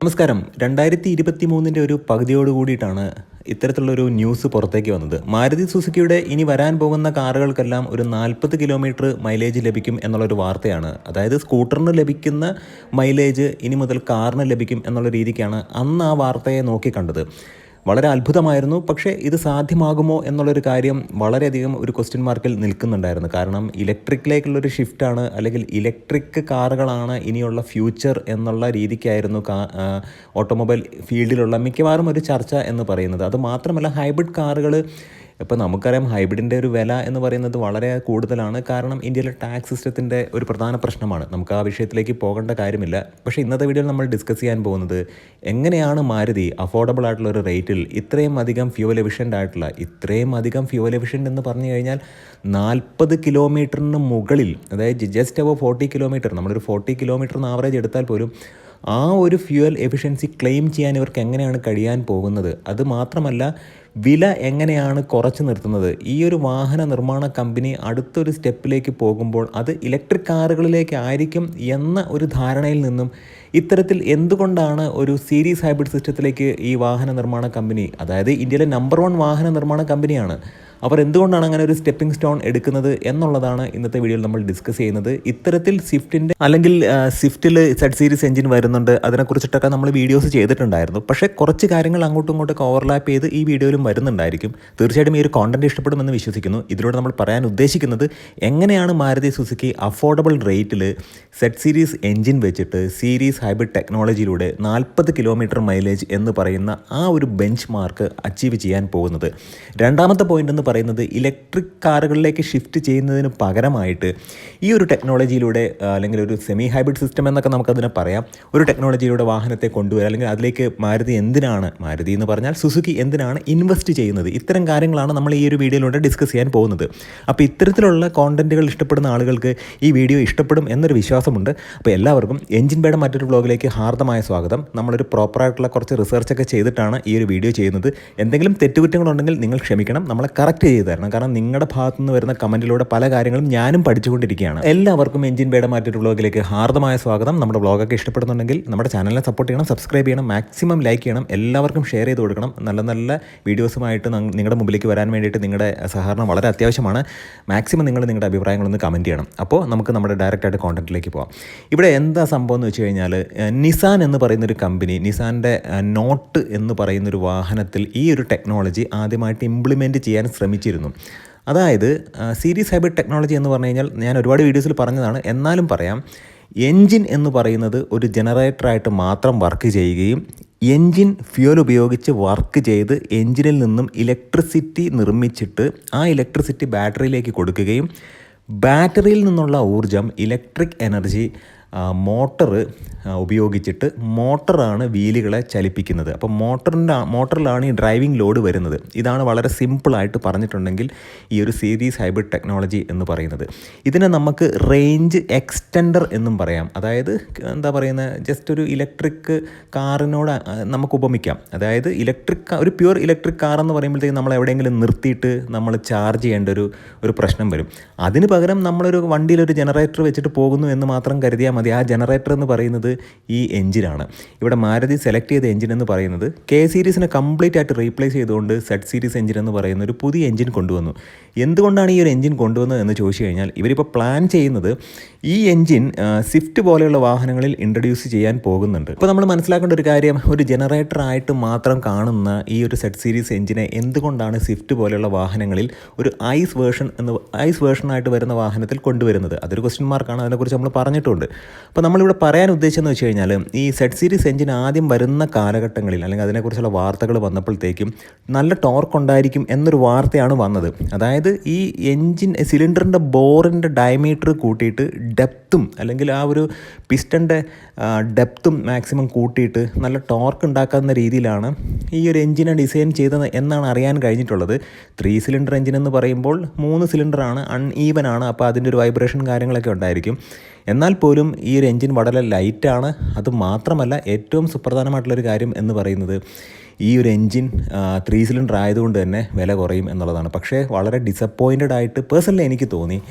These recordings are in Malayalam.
നമസ്കാരം. രണ്ടായിരത്തി ഇരുപത്തി മൂന്നിന്റെ ഒരു പകുതിയോട് കൂടിയിട്ടാണ് ഇത്തരത്തിലുള്ളൊരു ന്യൂസ് പുറത്തേക്ക് വന്നത്. മാരുതി സുസുക്കിയുടെ ഇനി വരാൻ പോകുന്ന കാറുകൾക്കെല്ലാം ഒരു നാൽപ്പത് കിലോമീറ്റർ മൈലേജ് ലഭിക്കും എന്നുള്ളൊരു വാർത്തയാണ്. അതായത് സ്കൂട്ടറിന് ലഭിക്കുന്ന മൈലേജ് ഇനി മുതൽ കാറിന് ലഭിക്കും എന്നുള്ള രീതിക്കാണ് അന്ന് ആ വാർത്തയെ നോക്കിക്കണ്ടത്. വളരെ അത്ഭുതമായിരുന്നു. പക്ഷേ ഇത് സാധ്യമാകുമോ എന്നുള്ളൊരു കാര്യം വളരെയധികം ഒരു ക്വസ്റ്റ്യൻ മാർക്കിൽ നിൽക്കുന്നുണ്ടായിരുന്നു. കാരണം ഇലക്ട്രിക്കിലേക്കുള്ളൊരു ഷിഫ്റ്റാണ് അല്ലെങ്കിൽ ഇലക്ട്രിക് കാറുകളാണ് ഇനിയുള്ള ഫ്യൂച്ചർ എന്നുള്ള രീതിക്കായിരുന്നു ഓട്ടോമൊബൈൽ ഫീൽഡിലുള്ള മിക്കവാറും ഒരു ചർച്ച എന്ന് പറയുന്നത്. അത് മാത്രമല്ല ഹൈബ്രിഡ് കാറുകൾ ഇപ്പോൾ നമുക്കറിയാം ഹൈബ്രിഡിന്റെ ഒരു വില എന്ന് പറയുന്നത് വളരെ കൂടുതലാണ്. കാരണം ഇന്ത്യയിലെ ടാക്സ് സിസ്റ്റത്തിന്റെ ഒരു പ്രധാന പ്രശ്നമാണ്. നമുക്ക് ആ വിഷയത്തിലേക്ക് പോകേണ്ട കാര്യമില്ല. പക്ഷേ ഇന്നത്തെ വീഡിയോയിൽ നമ്മൾ ഡിസ്കസ് ചെയ്യാൻ പോകുന്നത് എങ്ങനെയാണ് മാരുതി അഫോർഡബിൾ ആയിട്ടുള്ള ഒരു റേറ്റിൽ ഇത്രയും അധികം ഫ്യൂവൽ എഫിഷ്യന്റ് ആയിട്ടുള്ള ഇത്രയും അധികം ഫ്യൂവൽ എഫിഷ്യന്റ് എന്ന് പറഞ്ഞു കഴിഞ്ഞാൽ നാൽപ്പത് കിലോമീറ്ററിന് മുകളിൽ അതായത് ജസ്റ്റ് അബവ് ഫോർട്ടി കിലോമീറ്റർ നമ്മളൊരു ഫോർട്ടി കിലോമീറ്റർ എന്ന് ആവറേജ് എടുത്താൽ പോലും ആ ഒരു ഫ്യൂവൽ എഫിഷ്യൻസി ക്ലെയിം ചെയ്യാൻ ഇവർക്ക് എങ്ങനെയാണ് കഴിയാൻ പോകുന്നത്? അത് മാത്രമല്ല വില എങ്ങനെയാണ് കുറച്ച് നിർത്തുന്നത്? ഈ ഒരു വാഹന നിർമ്മാണ കമ്പനി അടുത്തൊരു സ്റ്റെപ്പിലേക്ക് പോകുമ്പോൾ അത് ഇലക്ട്രിക് കാറുകളിലേക്ക് ആയിരിക്കും എന്ന ഒരു ധാരണയിൽ നിന്നും ഇത്തരത്തിൽ എന്തുകൊണ്ടാണ് ഒരു സീരീസ് ഹൈബ്രിഡ് സിസ്റ്റത്തിലേക്ക് ഈ വാഹന നിർമ്മാണ കമ്പനി അതായത് ഇന്ത്യയിലെ നമ്പർ വൺ വാഹന നിർമ്മാണ കമ്പനിയാണ് അവർ എന്തുകൊണ്ടാണ് അങ്ങനെ ഒരു സ്റ്റെപ്പിംഗ് സ്റ്റോൺ എടുക്കുന്നത് എന്നുള്ളതാണ് ഇന്നത്തെ വീഡിയോയിൽ നമ്മൾ ഡിസ്കസ് ചെയ്യുന്നത്. ഇത്തരത്തിൽ സ്വിഫ്റ്റിന്റെ അല്ലെങ്കിൽ സ്വിഫ്റ്റിൽ സെറ്റ് സീരീസ് എഞ്ചിൻ വരുന്നുണ്ട്. അതിനെക്കുറിച്ചിട്ടൊക്കെ നമ്മൾ വീഡിയോസ് ചെയ്തിട്ടുണ്ടായിരുന്നു. പക്ഷേ കുറച്ച് കാര്യങ്ങൾ അങ്ങോട്ടും ഇങ്ങോട്ടൊക്കെ ഓവർലാപ്പ് ചെയ്ത് ഈ വീഡിയോയിലും വരുന്നുണ്ടായിരിക്കും. തീർച്ചയായിട്ടും ഈ ഒരു കോണ്ടന്റ് ഇഷ്ടപ്പെടുമെന്ന് വിശ്വസിക്കുന്നു. ഇതിലൂടെ നമ്മൾ പറയാൻ ഉദ്ദേശിക്കുന്നത് എങ്ങനെയാണ് മാരുതി സുസുക്കി അഫോർഡബിൾ റേറ്റിൽ സെറ്റ് സീരീസ് എഞ്ചിൻ വെച്ചിട്ട് സീരീസ് ഹൈബ്രിഡ് ടെക്നോളജിയിലൂടെ നാൽപ്പത് കിലോമീറ്റർ മൈലേജ് എന്ന് പറയുന്ന ആ ഒരു ബെഞ്ച് മാർക്ക് അച്ചീവ് ചെയ്യാൻ പോകുന്നത്. രണ്ടാമത്തെ പോയിന്റ് എന്ന് പറയുന്നത് ഇലക്ട്രിക് കാറുകളിലേക്ക് ഷിഫ്റ്റ് ചെയ്യുന്നതിന് പകരമായിട്ട് ഈ ഒരു ടെക്നോളജിയിലൂടെ അല്ലെങ്കിൽ ഒരു സെമി ഹൈബ്രിഡ് സിസ്റ്റം എന്നൊക്കെ നമുക്കതിനെ പറയാം. ഒരു ടെക്നോളജിയിലൂടെ വാഹനത്തെ കൊണ്ടുവരിക അല്ലെങ്കിൽ അതിലേക്ക് മാരുതി എന്തിനാണ് മാരുതി എന്ന് പറഞ്ഞാൽ സുസുക്കി എന്തിനാണ് ഇൻവെസ്റ്റ് ചെയ്യുന്നത്? ഇത്തരം കാര്യങ്ങളാണ് നമ്മൾ ഈ ഒരു വീഡിയോയിലൂടെ ഡിസ്കസ് ചെയ്യാൻ പോകുന്നത്. അപ്പോൾ ഇത്തരത്തിലുള്ള കോണ്ടന്റുകൾ ഇഷ്ടപ്പെടുന്ന ആളുകൾക്ക് ഈ വീഡിയോ ഇഷ്ടപ്പെടും എന്നൊരു വിശ്വാസമുണ്ട്. അപ്പോൾ എല്ലാവർക്കും എഞ്ചിൻ ബേയുടെ മറ്റൊരു ബ്ലോഗിലേക്ക് ഹാർദമായ സ്വാഗതം. നമ്മളൊരു പ്രോപ്പറായിട്ടുള്ള കുറച്ച് റിസർച്ചൊക്കെ ചെയ്തിട്ടാണ് ഈ ഒരു വീഡിയോ ചെയ്യുന്നത്. എന്തെങ്കിലും തെറ്റുകുറ്റങ്ങളുണ്ടെങ്കിൽ നിങ്ങൾ ക്ഷമിക്കണം. നമ്മളെ കറക്റ്റ് ചെയ്ത് തരണം കാരണം നിങ്ങളുടെ ഭാഗത്തു നിന്ന് വരുന്ന കമന്റിലൂടെ പല കാര്യങ്ങളും ഞാനും പഠിച്ചുകൊണ്ടിരിക്കുകയാണ്. എല്ലാവർക്കും എഞ്ചിൻ ബേഡ മാറ്റിയിട്ട് വ്ളോഗിലേക്ക് ഹാർദമായ സ്വാഗതം. നമ്മുടെ വ്ളോഗൊക്കെ ഇഷ്ടപ്പെടുന്നുണ്ടെങ്കിൽ നമ്മുടെ ചാനലിനെ സപ്പോർട്ട് ചെയ്യണം സബ്സ്ക്രൈബ് ചെയ്യണം മാക്സിമം ലൈക്ക് ചെയ്യണം എല്ലാവർക്കും ഷെയർ ചെയ്ത് കൊടുക്കണം. നല്ല നല്ല വീഡിയോസുമായിട്ട് നിങ്ങളുടെ മുമ്പിലേക്ക് വരാൻ വേണ്ടിയിട്ട് നിങ്ങളുടെ സഹകരണം വളരെ അത്യാവശ്യമാണ്. മാക്സിമം നിങ്ങൾ നിങ്ങളുടെ അഭിപ്രായങ്ങളൊന്ന് കമന്റ് ചെയ്യണം. അപ്പോൾ നമുക്ക് നമ്മുടെ ഡയറക്റ്റായിട്ട് കോണ്ടന്റിലേക്ക് പോകാം ഇവിടെ എന്താ സംഭവം എന്ന് വെച്ച് കഴിഞ്ഞാൽ നിസാൻ എന്ന് പറയുന്നൊരു കമ്പനി നിസാന്റെ നോട്ട് എന്ന് പറയുന്നൊരു വാഹനത്തിൽ ഈ ഒരു ടെക്നോളജി ആദ്യമായിട്ട് ഇംപ്ലിമെന്റ് ചെയ്യാൻ ശ്രമിച്ചിരുന്നു. അതായത് സീരീസ് ഹൈബ്രിഡ് ടെക്നോളജി എന്ന് പറഞ്ഞു കഴിഞ്ഞാൽ ഞാൻ ഒരുപാട് വീഡിയോസിൽ പറഞ്ഞതാണ്. എന്നാലും പറയാം എൻജിൻ എന്ന് പറയുന്നത് ഒരു ജനറേറ്ററായിട്ട് മാത്രം വർക്ക് ചെയ്യുകയും എൻജിൻ ഫ്യൂൽ ഉപയോഗിച്ച് വർക്ക് ചെയ്ത് എൻജിനിൽ നിന്നും ഇലക്ട്രിസിറ്റി നിർമ്മിച്ചിട്ട് ആ ഇലക്ട്രിസിറ്റി ബാറ്ററിയിലേക്ക് കൊടുക്കുകയും ബാറ്ററിയിൽ നിന്നുള്ള ഊർജം ഇലക്ട്രിക് എനർജി മോട്ടർ ഉപയോഗിച്ചിട്ട് മോട്ടറാണ് വീലുകളെ ചലിപ്പിക്കുന്നത്. അപ്പോൾ മോട്ടറിന്റെ മോട്ടറിലാണ് ഈ ഡ്രൈവിംഗ് ലോഡ് വരുന്നത്. ഇതാണ് വളരെ സിമ്പിളായിട്ട് പറഞ്ഞിട്ടുണ്ടെങ്കിൽ ഈ ഒരു സീരീസ് ഹൈബ്രിഡ് ടെക്നോളജി എന്ന് പറയുന്നത്. ഇതിനെ നമുക്ക് റേഞ്ച് എക്സ്റ്റൻഡർ എന്നും പറയാം. അതായത് എന്താ പറയുന്നത് ജസ്റ്റ് ഒരു ഇലക്ട്രിക് കാറിനോട് നമുക്ക് ഉപമിക്കാം. അതായത് ഇലക്ട്രിക് ഒരു പ്യുവർ ഇലക്ട്രിക് കാർ എന്ന് പറയുമ്പോഴത്തേക്ക് നമ്മൾ എവിടെയെങ്കിലും നിർത്തിയിട്ട് നമ്മൾ ചാർജ് ചെയ്യേണ്ട ഒരു ഒരു പ്രശ്നം വരും. അതിന് പകരം നമ്മളൊരു വണ്ടിയിൽ ഒരു ജനറേറ്റർ വെച്ചിട്ട് പോകുന്നു എന്ന് മാത്രം കരുതിയാൽ മതി. ആ ജനറേറ്റർ എന്ന് പറയുന്നത് ഈ എഞ്ചിനാണ് ഇവിടെ മാരുതി സെലക്ട് ചെയ്ത എഞ്ചിൻ എന്ന് പറയുന്നത് കെ സീരീസിനെ കംപ്ലീറ്റ് ആയിട്ട് റീപ്ലേസ് ചെയ്തുകൊണ്ട് സെറ്റ് സീരീസ് എഞ്ചിൻ എന്ന് പറയുന്ന ഒരു പുതിയ എഞ്ചിൻ കൊണ്ടുവന്നു. എന്തുകൊണ്ടാണ് ഈ ഒരു എഞ്ചിൻ കൊണ്ടുവന്നത് എന്ന് ചോദിച്ചു കഴിഞ്ഞാൽ ഇവരിപ്പോൾ പ്ലാൻ ചെയ്യുന്നത് ഈ എഞ്ചിൻ സ്വിഫ്റ്റ് പോലെയുള്ള വാഹനങ്ങളിൽ ഇൻട്രൊഡ്യൂസ് ചെയ്യാൻ പോകുന്നുണ്ട്. ഇപ്പോൾ നമ്മൾ മനസ്സിലാക്കേണ്ട ഒരു കാര്യം ഒരു ജനറേറ്റർ ആയിട്ട് മാത്രം കാണുന്ന ഈ ഒരു സെറ്റ് സീരീസ് എഞ്ചിനെ എന്തുകൊണ്ടാണ് സ്വിഫ്റ്റ് പോലെയുള്ള വാഹനങ്ങളിൽ ഒരു ഐസ് വേർഷൻ എന്ന് ഐസ് വേർഷനായിട്ട് വരുന്ന വാഹനത്തിൽ കൊണ്ടുവരുന്നത്? അതൊരു ക്വസ്റ്റ്യൻ മാർക്കാണ് അതിനെക്കുറിച്ച് നമ്മൾ പറഞ്ഞിട്ടുണ്ട്. അപ്പോൾ നമ്മളിവിടെ പറയാൻ ഉദ്ദേശിച്ചെന്ന് വെച്ച് കഴിഞ്ഞാൽ ഈ സെറ്റ് സീരീസ് എഞ്ചിൻ ആദ്യം വരുന്ന കാലഘട്ടങ്ങളിൽ അല്ലെങ്കിൽ അതിനെക്കുറിച്ചുള്ള വാർത്തകൾ വന്നപ്പോഴത്തേക്കും നല്ല ടോർക്ക് ഉണ്ടായിരിക്കും എന്നൊരു വാർത്തയാണ് വന്നത്. അതായത് ഈ എഞ്ചിൻ സിലിണ്ടറിന്റെ ബോറിന്റെ ഡയമീറ്റർ കൂട്ടിയിട്ട് ഡെപ്തും അല്ലെങ്കിൽ ആ ഒരു പിസ്റ്റന്റെ ഡെപ്തും മാക്സിമം കൂട്ടിയിട്ട് നല്ല ടോർക്ക് ഉണ്ടാക്കുന്ന രീതിയിലാണ് ഈ ഒരു എഞ്ചിനെ ഡിസൈൻ ചെയ്തത് എന്നാണ് അറിയാൻ കഴിഞ്ഞിട്ടുള്ളത്. ത്രീ സിലിണ്ടർ എഞ്ചിൻ എന്ന് പറയുമ്പോൾ മൂന്ന് സിലിണ്ടറാണ് അൺ ഈവൻ ആണ്. അപ്പോൾ അതിന്റെ ഒരു വൈബ്രേഷൻ കാര്യങ്ങളൊക്കെ ഉണ്ടായിരിക്കും. എന്നാൽ പോലും ഈ ഒരു എൻജിൻ വളരെ ലൈറ്റാണ് അത് മാത്രമല്ല ഏറ്റവും സുപ്രധാനമായിട്ടുള്ളൊരു കാര്യം എന്ന് പറയുന്നത് ഈ ഒരു എൻജിൻ ത്രീ സിലിണ്ടർ ആയതുകൊണ്ട് തന്നെ വില കുറയും എന്നുള്ളതാണ്. പക്ഷേ വളരെ ഡിസപ്പോയിന്റഡ് ആയിട്ട് പേഴ്സണലി എനിക്ക് തോന്നി.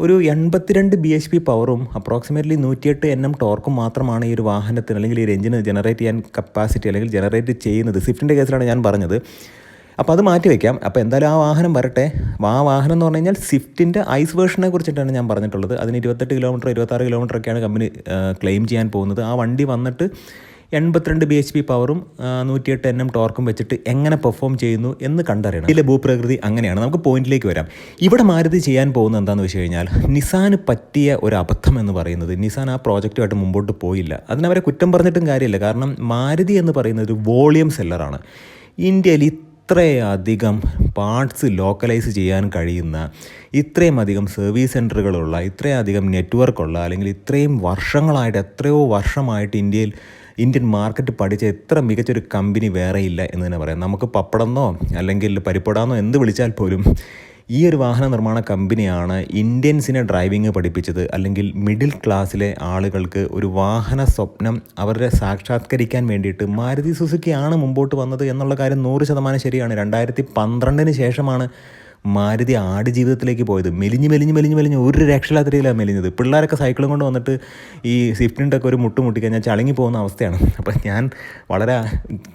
ഒരു എൺപത്തിരണ്ട് ബി എച്ച് പി പവറും അപ്രോക്സിമേറ്റ്ലി നൂറ്റിയെട്ട് എൻ എം ടോർക്കും മാത്രമാണ് ഈ ഒരു വാഹനത്തിന് അല്ലെങ്കിൽ ഈ ഒരു എഞ്ചിന് ജനറേറ്റ് ചെയ്യാൻ കപ്പാസിറ്റി അല്ലെങ്കിൽ ജനറേറ്റ് ചെയ്യുന്നത്. സ്വിഫ്റ്റിന്റെ കേസിലാണ് ഞാൻ പറഞ്ഞത്. അപ്പോൾ അത് മാറ്റി വയ്ക്കാം അപ്പോൾ എന്തായാലും ആ വാഹനം വരട്ടെ. ആ വാഹനം എന്ന് പറഞ്ഞു കഴിഞ്ഞാൽ സ്വിഫ്റ്റിന്റെ ഐസ് വേർഷനെ കുറിച്ചിട്ടാണ് ഞാൻ പറഞ്ഞിട്ടുള്ളത്. അതിന് ഇരുപത്തെട്ട് കിലോമീറ്റർ ഇരുപത്താറ് കിലോമീറ്റർ ഒക്കെയാണ് കമ്പനി ക്ലെയിം ചെയ്യാൻ പോകുന്നത്. ആ വണ്ടി വന്നിട്ട് എൺപത്തിരണ്ട് ബി എച്ച് പി പവറും നൂറ്റിയെട്ട് എൻ എം ടോർക്കും വെച്ചിട്ട് എങ്ങനെ പെർഫോം ചെയ്യുന്നു എന്ന് കണ്ടറിയണം. ഇതിലെ ഭൂപ്രകൃതി അങ്ങനെയാണ്. നമുക്ക് പോയിന്റിലേക്ക് വരാം. ഇവിടെ മാരുതി ചെയ്യാൻ പോകുന്നത് എന്താണെന്ന് വെച്ച് കഴിഞ്ഞാൽ നിസാന് പറ്റിയ ഒരു അബദ്ധം എന്ന് പറയുന്നത് നിസാൻ ആ പ്രോജക്റ്റുമായിട്ട് മുമ്പോട്ട് പോയില്ല. അതിനവരെ കുറ്റം പറഞ്ഞിട്ടും കാര്യമില്ല. കാരണം മാരുതി എന്ന് പറയുന്നത് ഒരു വോളിയം സെല്ലറാണ് ഇന്ത്യയിൽ ഇത്രയധികം പാർട്സ് ലോക്കലൈസ് ചെയ്യാൻ കഴിയുന്ന ഇത്രയും അധികം സർവീസ് സെന്ററുകളുള്ള ഇത്രയധികം നെറ്റ്വർക്കുള്ള അല്ലെങ്കിൽ ഇത്രയും വർഷങ്ങളായിട്ട് എത്രയോ വർഷമായിട്ട് ഇന്ത്യയിൽ ഇന്ത്യൻ മാർക്കറ്റ് പഠിച്ച എത്ര മികച്ചൊരു കമ്പനി വേറെയില്ല എന്ന് തന്നെ പറയാം. നമുക്ക് പപ്പടമെന്നോ അല്ലെങ്കിൽ പരിപ്പടാന്നോ എന്ത് വിളിച്ചാൽ പോലും ഈ ഒരു വാഹന നിർമ്മാണ കമ്പനിയാണ് ഇന്ത്യൻസിനെ ഡ്രൈവിംഗ് പഠിപ്പിച്ചത്. അല്ലെങ്കിൽ മിഡിൽ ക്ലാസ്സിലെ ആളുകൾക്ക് ഒരു വാഹന സ്വപ്നം അവരുടെ സാക്ഷാത്കരിക്കാൻ വേണ്ടിയിട്ട് മാരുതി സുസുക്കിയാണ് മുമ്പോട്ട് വന്നത് എന്നുള്ള കാര്യം നൂറ് ശതമാനം ശരിയാണ്. രണ്ടായിരത്തി പന്ത്രണ്ടിന് ശേഷമാണ് മാരുതി ആട് ജീവിതത്തിലേക്ക് പോയത്. മെലിഞ്ഞ് മെലിഞ്ഞ് മെലിഞ്ഞ് മെലിഞ്ഞ് ഒരു രക്ഷയില്ലാത്ത രീതിയിലാണ് മെലിഞ്ഞത്. പിള്ളേരൊക്കെ സൈക്കിളും കൊണ്ട് വന്നിട്ട് ഈ സ്വിഫ്റ്റിന്റെ ഒക്കെ ഒരു മുട്ട് മുട്ടിക്കഴിഞ്ഞാൽ ചളങ്ങി പോകുന്ന അവസ്ഥയാണ്. അപ്പം ഞാൻ വളരെ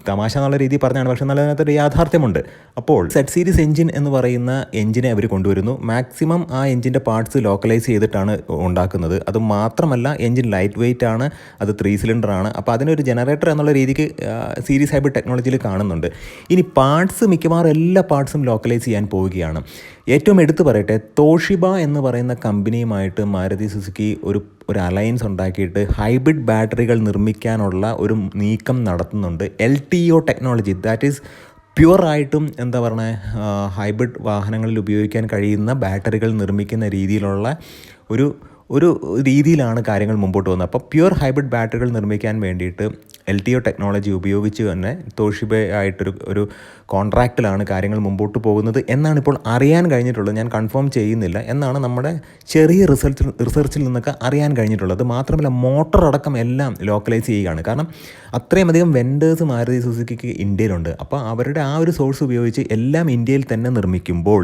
തമാശ എന്നുള്ള രീതിയിൽ പറഞ്ഞാണ് പക്ഷേ നല്ല അതിനകത്തൊരു യാഥാർത്ഥ്യമുണ്ട്. അപ്പോൾ സെറ്റ് സീരീസ് എഞ്ചിൻ എന്ന് പറയുന്ന എഞ്ചിനെ അവർ കൊണ്ടുവരുന്നു. മാക്സിമം ആ എഞ്ചിന്റെ പാർട്സ് ലോക്കലൈസ് ചെയ്തിട്ടാണ് ഉണ്ടാക്കുന്നത്. അത് മാത്രമല്ല എഞ്ചിൻ ലൈറ്റ് വെയിറ്റ് ആണ് അത് ത്രീ സിലിണ്ടർ ആണ്. അപ്പോൾ അതിനൊരു ജനറേറ്റർ എന്നുള്ള രീതിക്ക് സീരീസ് ഹൈബ്രിഡ് ടെക്നോളജിയിൽ കാണുന്നുണ്ട്. ഇനി പാർട്സ് മിക്കവാറും എല്ലാ പാർട്സും ലോക്കലൈസ് ചെയ്യാൻ പോവുകയാണ്. ഏറ്റവും എടുത്തു പറയട്ടെ തോഷിബ എന്ന് പറയുന്ന കമ്പനിയുമായിട്ട് മാരുതി സുസുക്കി ഒരു ഒരു അലയൻസ് ഉണ്ടാക്കിയിട്ട് ഹൈബ്രിഡ് ബാറ്ററികൾ നിർമ്മിക്കാനുള്ള ഒരു നീക്കം നടത്തുന്നുണ്ട്. L T O technology that is പ്യുവറായിട്ടും എന്താ പറയുക ഹൈബ്രിഡ് വാഹനങ്ങളിൽ ഉപയോഗിക്കാൻ കഴിയുന്ന ബാറ്ററികൾ നിർമ്മിക്കുന്ന രീതിയിലുള്ള ഒരു ഒരു രീതിയിലാണ് കാര്യങ്ങൾ മുമ്പോട്ട് വന്നത് അപ്പോൾ പ്യുവർ ഹൈബ്രിഡ് ബാറ്ററികൾ നിർമ്മിക്കാൻ വേണ്ടിയിട്ട് എൽ ടി ഒ ടെക്നോളജി ഉപയോഗിച്ച് തന്നെ തോഷിബയായിട്ടൊരു ഒരു കോൺട്രാക്റ്റിലാണ് കാര്യങ്ങൾ മുമ്പോട്ട് പോകുന്നത് എന്നാണ് ഇപ്പോൾ അറിയാൻ കഴിഞ്ഞിട്ടുള്ളത്. ഞാൻ കൺഫേം ചെയ്യുന്നില്ല എന്നാണ് നമ്മുടെ ചെറിയ റിസർച്ച് റിസർച്ചിൽ നിന്നൊക്കെ അറിയാൻ കഴിഞ്ഞിട്ടുള്ളത്. മാത്രമല്ല മോട്ടർ അടക്കം എല്ലാം ലോക്കലൈസ് ചെയ്യുകയാണ്. കാരണം അത്രയും അധികം വെൻഡേഴ്സ് മാരുതി സുസുക്കിക്ക് ഇന്ത്യയിലുണ്ട്. അപ്പോൾ അവരുടെ ആ ഒരു സോഴ്സ് ഉപയോഗിച്ച് എല്ലാം ഇന്ത്യയിൽ തന്നെ നിർമ്മിക്കുമ്പോൾ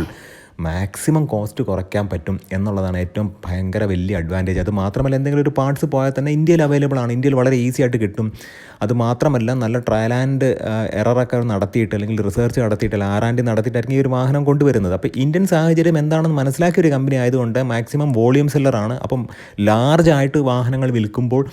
മാക്സിമം കോസ്റ്റ് കുറയ്ക്കാൻ പറ്റും എന്നുള്ളതാണ് ഏറ്റവും ഭയങ്കര വലിയ അഡ്വാന്റേജ് അത് മാത്രമല്ല എന്തെങ്കിലും ഒരു പാർട്സ് പോയാൽ തന്നെ ഇന്ത്യയിൽ അവൈലബിൾ ആണ്. ഇന്ത്യയിൽ വളരെ ഈസി ആയിട്ട് കിട്ടും. അത് മാത്രമല്ല നല്ല ട്രയൽ ആൻഡ് എററൊക്കെ നടത്തിയിട്ട് അല്ലെങ്കിൽ റിസർച്ച് നടത്തിയിട്ട് അല്ലെങ്കിൽ ആറാൻഡി നടത്തിയിട്ടായിരിക്കും ഈ ഒരു വാഹനം കൊണ്ടുവരുന്നത്. അപ്പോൾ ഇന്ത്യൻ സാഹചര്യം എന്താണെന്ന് മനസ്സിലാക്കിയ ഒരു കമ്പനി ആയതുകൊണ്ട് മാക്സിമം വോളിയം സെല്ലറാണ് അപ്പം ലാർജ് ആയിട്ട് വാഹനങ്ങൾ വിൽക്കുമ്പോൾ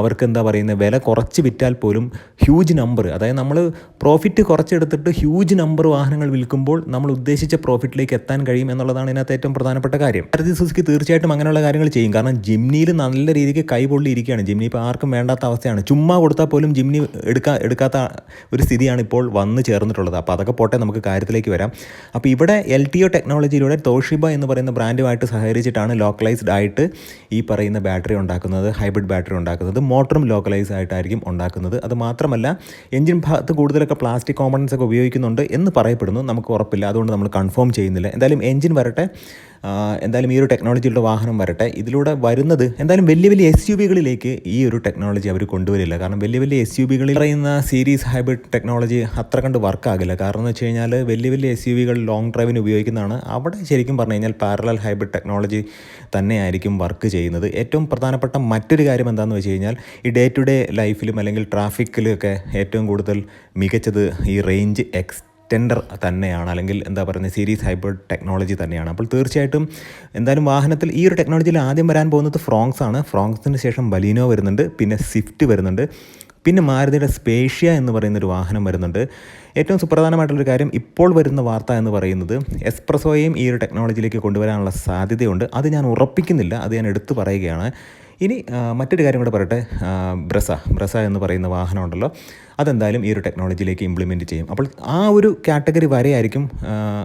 അവർക്ക് എന്താ പറയുന്നത്? വില കുറച്ച് വിറ്റാൽ പോലും ഹ്യൂജ് നമ്പർ അതായത് നമ്മൾ പ്രോഫിറ്റ് കുറച്ചെടുത്തിട്ട് ഹ്യൂജ് നമ്പർ വാഹനങ്ങൾ വിൽക്കുമ്പോൾ നമ്മൾ ഉദ്ദേശിച്ച പ്രോഫിറ്റിലേക്ക് എത്താൻ എന്നുള്ളതാണ് ഇതിനകത്ത് ഏറ്റവും പ്രധാനപ്പെട്ട കാര്യം. മാരുതി സുസുക്കി തീർച്ചയായിട്ടും അങ്ങനെയുള്ള കാര്യങ്ങൾ ചെയ്യും. കാരണം ജിംനിയിൽ നല്ല രീതിക്ക് കൈപൊള്ളിയിരിക്കുകയാണ് ജിംനി ഇപ്പോൾ ആർക്കും വേണ്ടാത്ത അവസ്ഥയാണ്. ചുമ്മാ കൊടുത്താൽ പോലും ജിംനി എടുക്കാ എടുക്കാത്ത ഒരു സ്ഥിതിയാണ് ഇപ്പോൾ വന്നു ചേർന്നിട്ടുള്ളത്. അപ്പോൾ അതൊക്കെ പോട്ടെ നമുക്ക് കാര്യത്തിലേക്ക് വരാം. അപ്പോൾ ഇവിടെ എൽ ടി ഒ ടെക്നോളജിയിലൂടെ തോഷിബ എന്ന് പറയുന്ന ബ്രാൻഡുമായിട്ട് സഹകരിച്ചിട്ടാണ് ലോക്കലൈസ്ഡ് ആയിട്ട് ഈ പറയുന്ന ബാറ്ററി ഉണ്ടാക്കുന്നത് ഹൈബ്രിഡ് ബാറ്ററി ഉണ്ടാക്കുന്നത്. മോട്ടറും ലോക്കലൈസ് ആയിട്ടായിരിക്കും ഉണ്ടാക്കുന്നത്. അത് മാത്രമല്ല എഞ്ചിൻ ഭാഗത്ത് കൂടുതലൊക്കെ പ്ലാസ്റ്റിക് കോമ്പണൻസ് ഒക്കെ ഉപയോഗിക്കുന്നുണ്ട് എന്ന് പറയപ്പെടുന്നു. നമുക്ക് ഉറപ്പില്ല. അതുകൊണ്ട് നമ്മൾ കൺഫേം ചെയ്യുന്നില്ല. എന്തായാലും എഞ്ചിൻ വരട്ടെ എന്തായാലും ഈ ഒരു ടെക്നോളജിയുടെ വാഹനം വരട്ടെ. ഇതിലൂടെ വരുന്നത് എന്തായാലും വലിയ വലിയ എസ് യു വികളിലേക്ക് ഈ ഒരു ടെക്നോളജി അവർ കൊണ്ടുവരില്ല. കാരണം വലിയ വലിയ എസ് യു വികളിൽ പറയുന്ന സീരീസ് ഹൈബ്രിഡ് ടെക്നോളജി അത്ര കണ്ട് വർക്കാകില്ല കാരണം എന്ന് വെച്ച് കഴിഞ്ഞാൽ വലിയ വലിയ എസ് യു വികൾ ലോങ് ഡ്രൈവിന് ഉപയോഗിക്കുന്നതാണ്. അവിടെ ശരിക്കും പറഞ്ഞു കഴിഞ്ഞാൽ പാരലൽ ഹൈബ്രിഡ് ടെക്നോളജി തന്നെയായിരിക്കും വർക്ക് ചെയ്യുന്നത്. ഏറ്റവും പ്രധാനപ്പെട്ട മറ്റൊരു കാര്യം എന്താണെന്ന് വെച്ച് കഴിഞ്ഞാൽ ഈ ഡേ ടു ഡേ ലൈഫിലും അല്ലെങ്കിൽ ട്രാഫിക്കിലൊക്കെ ഏറ്റവും കൂടുതൽ മികച്ചത് ഈ റേഞ്ച് എക്സ് ടെൻഡർ തന്നെയാണ് അല്ലെങ്കിൽ എന്താ പറയുന്നത് സീരീസ് ഹൈബ്രിഡ് ടെക്നോളജി തന്നെയാണ്. അപ്പോൾ തീർച്ചയായിട്ടും എന്തായാലും വാഹനത്തിൽ ഈ ഒരു ടെക്നോളജിയിൽ ആദ്യം വരാൻ പോകുന്നത് ഫ്രോങ്സ് ആണ്. ഫ്രോങ്സിന് ശേഷം ബലീനോ വരുന്നുണ്ട് പിന്നെ സ്വിഫ്റ്റ് വരുന്നുണ്ട് പിന്നെ മാരുതിയുടെ സ്പേഷ്യ എന്ന് പറയുന്നൊരു വാഹനം വരുന്നുണ്ട്. ഏറ്റവും സുപ്രധാനമായിട്ടുള്ളൊരു കാര്യം ഇപ്പോൾ വരുന്ന വാർത്ത എന്ന് പറയുന്നത് എക്സ്പ്രസോയെയും ഈ ഒരു ടെക്നോളജിയിലേക്ക് കൊണ്ടുവരാനുള്ള സാധ്യതയുണ്ട്. അത് ഞാൻ ഉറപ്പിക്കുന്നില്ല അത് ഞാൻ എടുത്തു പറയുകയാണ്. ഇനി മറ്റൊരു കാര്യം കൂടെ പറയട്ടെ. ബ്രസ ബ്രസ എന്ന് പറയുന്ന വാഹനം ഉണ്ടല്ലോ. അതെന്തായാലും ഈ ഒരു ടെക്നോളജിയിലേക്ക് ഇംപ്ലിമെന്റ് ചെയ്യും. അപ്പോൾ ആ ഒരു കാറ്റഗറി വരെയായിരിക്കും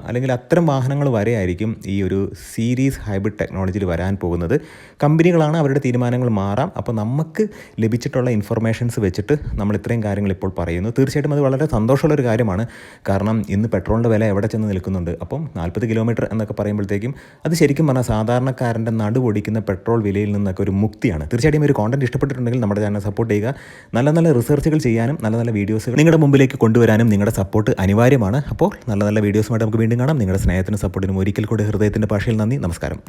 അല്ലെങ്കിൽ അത്തരം വാഹനങ്ങൾ വരെയായിരിക്കും ഈ ഒരു സീരീസ് ഹൈബ്രിഡ് ടെക്നോളജിയിൽ വരാൻ പോകുന്നത്. കമ്പനികളാണ് അവരുടെ തീരുമാനങ്ങൾ മാറാം. അപ്പോൾ നമുക്ക് ലഭിച്ചിട്ടുള്ള ഇൻഫർമേഷൻസ് വെച്ചിട്ട് നമ്മൾ ഇത്രയും കാര്യങ്ങൾ ഇപ്പോൾ പറയുന്നു. തീർച്ചയായിട്ടും അത് വളരെ സന്തോഷമുള്ള ഒരു കാര്യമാണ്. കാരണം ഇന്ന് പെട്രോളിന്റെ വില എവിടെ ചെന്ന് നിൽക്കുന്നുണ്ട്? അപ്പം നാൽപ്പത് കിലോമീറ്റർ എന്നൊക്കെ പറയുമ്പോഴത്തേക്കും അത് ശരിക്കും പറഞ്ഞാൽ സാധാരണക്കാരന്റെ നടുപൊടിക്കുന്ന പെട്രോൾ വിലയിൽ നിന്നൊക്കെ ഒരു മുക്തിയാണ്. തീർച്ചയായിട്ടും ഒരു കോണ്ടന്റ് ഇഷ്ടപ്പെട്ടിട്ടുണ്ടെങ്കിൽ നമ്മുടെ ചാനൽ സപ്പോർട്ട് ചെയ്യുക. നല്ല നല്ല റിസർച്ചുകൾ ചെയ്യാനും നല്ല നല്ല വീഡിയോസ് നിങ്ങളുടെ മുമ്പിലേക്ക് കൊണ്ടുവരാനും നിങ്ങളുടെ സപ്പോർട്ട് അനിവാര്യമാണ്. അപ്പോൾ നല്ല നല്ല വീഡിയോസുമായിട്ട് നമുക്ക് വീണ്ടും കാണാം. നിങ്ങളുടെ സ്നേഹത്തിനും സപ്പോർട്ടിനും ഒരിക്കൽ കൂടി ഹൃദയത്തിന്റെ ഭാഷയിൽ നന്ദി. നമസ്കാരം.